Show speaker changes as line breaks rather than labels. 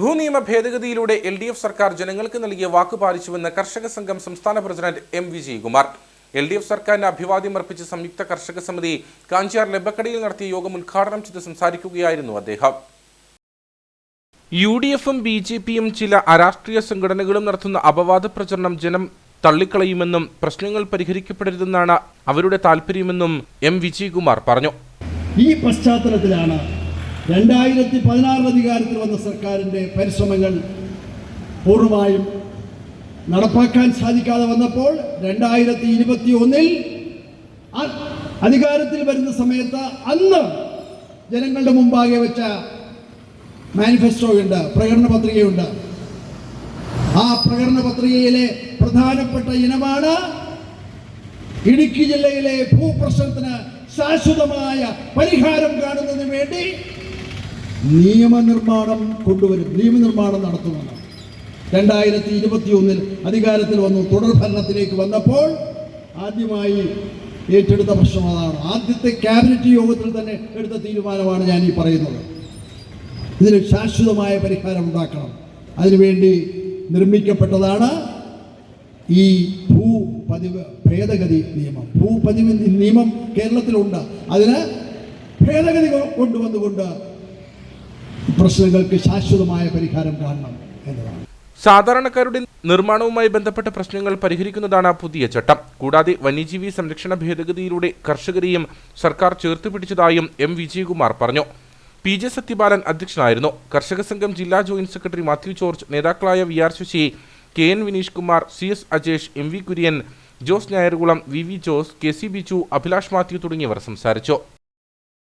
ഭൂനിയമ ഭേദഗതിയിലൂടെ L D F സർക്കാർ ജനങ്ങൾക്ക് നൽകിയ വാക്ക് പാലിച്ചുവെന്ന് കർഷക സംഘം സംസ്ഥാന president M Vijayakumar L D F സർക്കാരിന് അഭിവാദ്യം സംയുക്ത കർഷക സമിതി കാഞ്ചിയാർ ലെബക്കടിയിൽ നടത്തിയ യോഗം ഉദ്ഘാടനം ചെയ്ത് സംസാരിക്കുകയായിരുന്നു അദ്ദേഹം യു ഡി എഫും ബി ജെ പിയും ചില അരാഷ്ട്രീയ സംഘടനകളും നടത്തുന്ന അപവാദ പ്രചരണം ജനം തള്ളിക്കളയുമെന്നും പ്രശ്നങ്ങൾ പരിഹരിക്കപ്പെടരുതെന്നാണ് അവരുടെ താല്പര്യമെന്നും എം വിജയകുമാർ പറഞ്ഞു
ഈ പശ്ചാത്തലത്തിലാണ് രണ്ടായിരത്തി പതിനാറ് അധികാരത്തിൽ വന്ന സർക്കാരിൻ്റെ പരിശ്രമങ്ങൾ പൂർണ്ണമായും നടപ്പാക്കാൻ സാധിക്കാതെ വന്നപ്പോൾ രണ്ടായിരത്തി ഇരുപത്തി ഒന്നിൽ അധികാരത്തിൽ വരുന്ന സമയത്ത് അന്ന് ജനങ്ങളുടെ മുമ്പാകെ വെച്ച മാനിഫെസ്റ്റോയുണ്ട് പ്രകടന പത്രികയുണ്ട് ആ പ്രകടന പത്രികയിലെ പ്രധാനപ്പെട്ട ഇനമാണ് ഇടുക്കി ജില്ലയിലെ ഭൂപ്രശ്നത്തിന് ശാശ്വതമായ പരിഹാരം കാണുന്നതിന് വേണ്ടി നിയമനിർമ്മാണം കൊണ്ടുവരും നിയമനിർമ്മാണം നടത്തുമെന്ന് രണ്ടായിരത്തി ഇരുപത്തി ഒന്നിൽ അധികാരത്തിൽ വന്നു തുടർ ഭരണത്തിലേക്ക് വന്നപ്പോൾ ആദ്യമായി ഏറ്റെടുത്ത പ്രശ്നം അതാണ് ആദ്യത്തെ ക്യാബിനറ്റ് യോഗത്തിൽ തന്നെ എടുത്ത തീരുമാനമാണ് ഞാൻ ഈ പറയുന്നത് ഇതിന് ശാശ്വതമായ പരിഹാരം ഉണ്ടാക്കണം അതിനുവേണ്ടി നിർമ്മിക്കപ്പെട്ടതാണ് ഈ ഭൂപതിവ് ഭേദഗതി നിയമം ഭൂപതിവ് നിയമം കേരളത്തിലുണ്ട് അതിന് ഭേദഗതി കൊണ്ടുവന്നുകൊണ്ട് പ്രശ്നങ്ങൾക്ക് ശാശ്വതമായ പരിഹാരം കാണണം
എന്നതാണ് സാധാരണക്കാരുടെ നിർമ്മാണവുമായി ബന്ധപ്പെട്ട പ്രശ്നങ്ങൾ പരിഹരിക്കുന്നതാണ് പുതിയ ചട്ടം കൂടാതെ വന്യജീവി സംരക്ഷണ ഭേദഗതിയിലൂടെ കർഷകരെയും സർക്കാർ ചേർത്ത് പിടിച്ചതായും എം വിജയകുമാർ പറഞ്ഞു പി ജെ സത്യബാലൻ അധ്യക്ഷനായിരുന്നു കർഷക സംഘം ജില്ലാ ജോയിന്റ് സെക്രട്ടറി മാത്യു ജോർജ് നേതാക്കളായ V R Sasi K N Vineesh Kumar C S Ajesh M V Kurian Jose Njayarukulam V V Jose K C Biju Abhilash Mathew തുടങ്ങിയവർ സംസാരിച്ചു